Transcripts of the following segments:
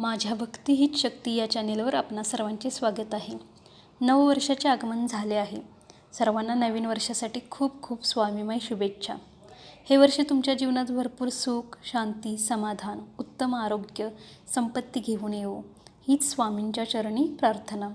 माझ्या भक्ती हीच शक्ती या चॅनेलवर आपणा सर्वांचे स्वागत आहे. नववर्षाचे आगमन झाले आहे. सर्वांना नवीन वर्षासाठी खूप खूप स्वामीमय शुभेच्छा. हे वर्ष तुमच्या जीवनात भरपूर सुख शांती समाधान उत्तम आरोग्य संपत्ती घेऊन येऊ हीच स्वामींच्या चरणी प्रार्थना.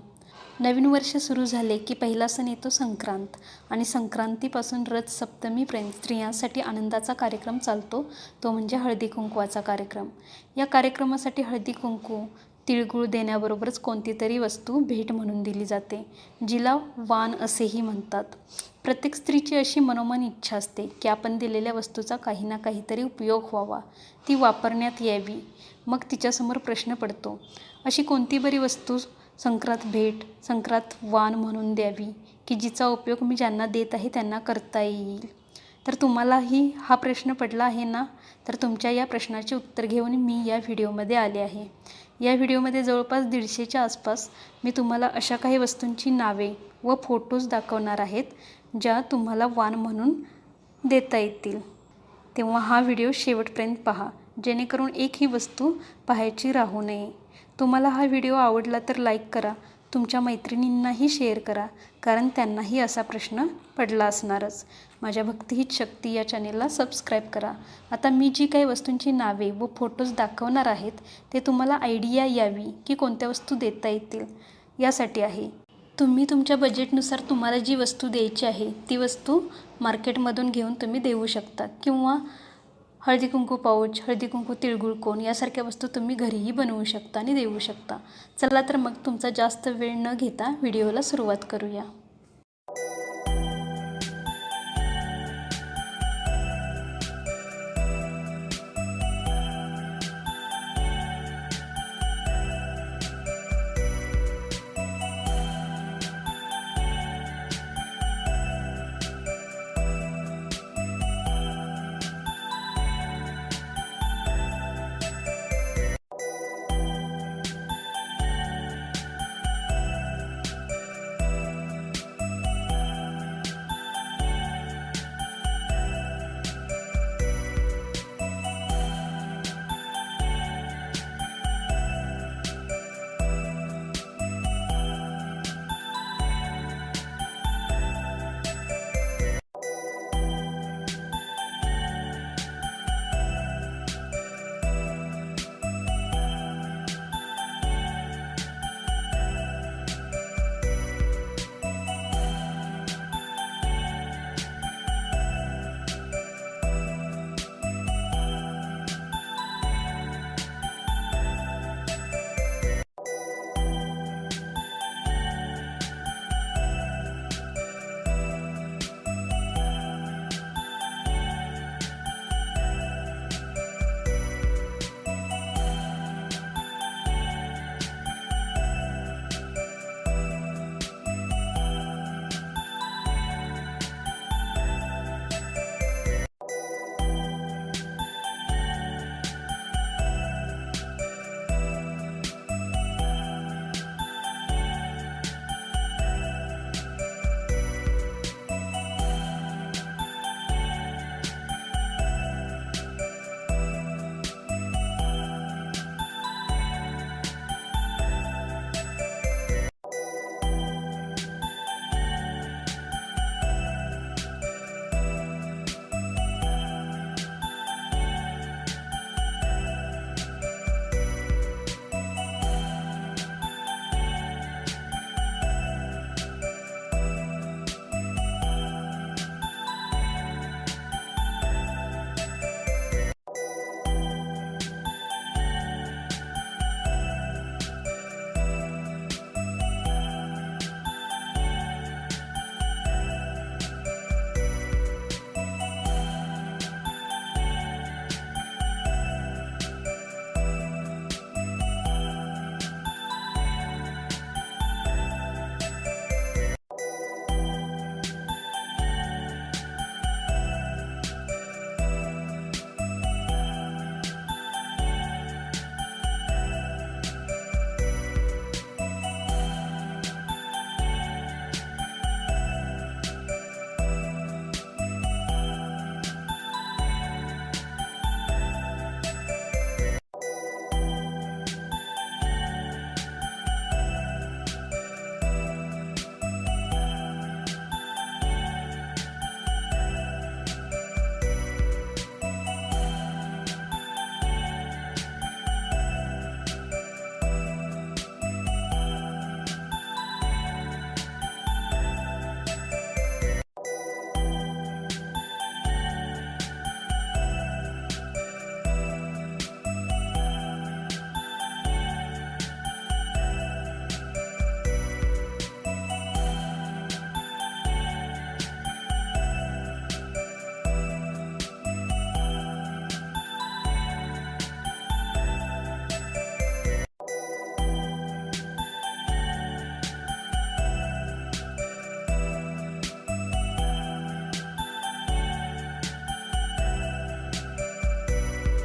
नवीन वर्ष सुरू झाले की पहिला सण येतो संक्रांत. आणि संक्रांतीपासून रथ सप्तमी प्रेम स्त्रियांसाठी आनंदाचा कार्यक्रम चालतो. तो म्हणजे हळदी कुंकवाचा कार्यक्रम. या कार्यक्रमासाठी हळदी कुंकू तिळगुळ देण्याबरोबरच कोणती तरी वस्तू भेट म्हणून दिली जाते जिला वान असेही म्हणतात. प्रत्येक स्त्रीची अशी मनोमन इच्छा असते की आपण दिलेल्या वस्तूचा काही ना काहीतरी उपयोग व्हावा. ती वापरण्यात यावी. मग तिच्यासमोर प्रश्न पडतो अशी कोणती बरी वस्तू संक्रात भेट संक्रात वाण म्हणून द्यावी की जिचा उपयोग मी ज्यांना देत आहे त्यांना करता येईल. तर तुम्हालाही हा प्रश्न पडला आहे ना? तर तुमच्या या प्रश्नाचे उत्तर घेऊन मी या व्हिडिओमध्ये आले आहे. या व्हिडिओमध्ये जवळपास दीडशेच्या आसपास मी तुम्हाला अशा काही वस्तूंची नावे व फोटोज दाखवणार आहेत ज्या तुम्हाला वाण म्हणून देता येतील. तेव्हा हा व्हिडिओ शेवटपर्यंत पहा जेणेकरून एकही वस्तू पाहायची राहू नये. तुम्हाला हा व्हिडिओ आवडला तर लाईक करा. तुमच्या मैत्रिणींनाही शेअर करा. कारण त्यांनाही असा प्रश्न पडला असणारच. माझ्या भक्तिहित शक्ती या चॅनेलला सबस्क्राईब करा. आता मी जी काही वस्तूंची नावे व फोटोज दाखवणार आहेत ते तुम्हाला आयडिया यावी की कोणत्या वस्तू देता येतील. यासाठी आहे. तुम्ही तुमच्या बजेटनुसार तुम्हाला जी वस्तू द्यायची आहे ती वस्तू मार्केटमधून घेऊन तुम्ही देऊ शकता किंवा हळदी कुंकू पाऊच हळदी कुंकू तिळगुळ कोण यासारख्या वस्तू तुम्ही घरीही बनवू शकता आणि देऊ शकता. चला तर मग तुमचा जास्त वेळ न घेता व्हिडिओला सुरुवात करूया.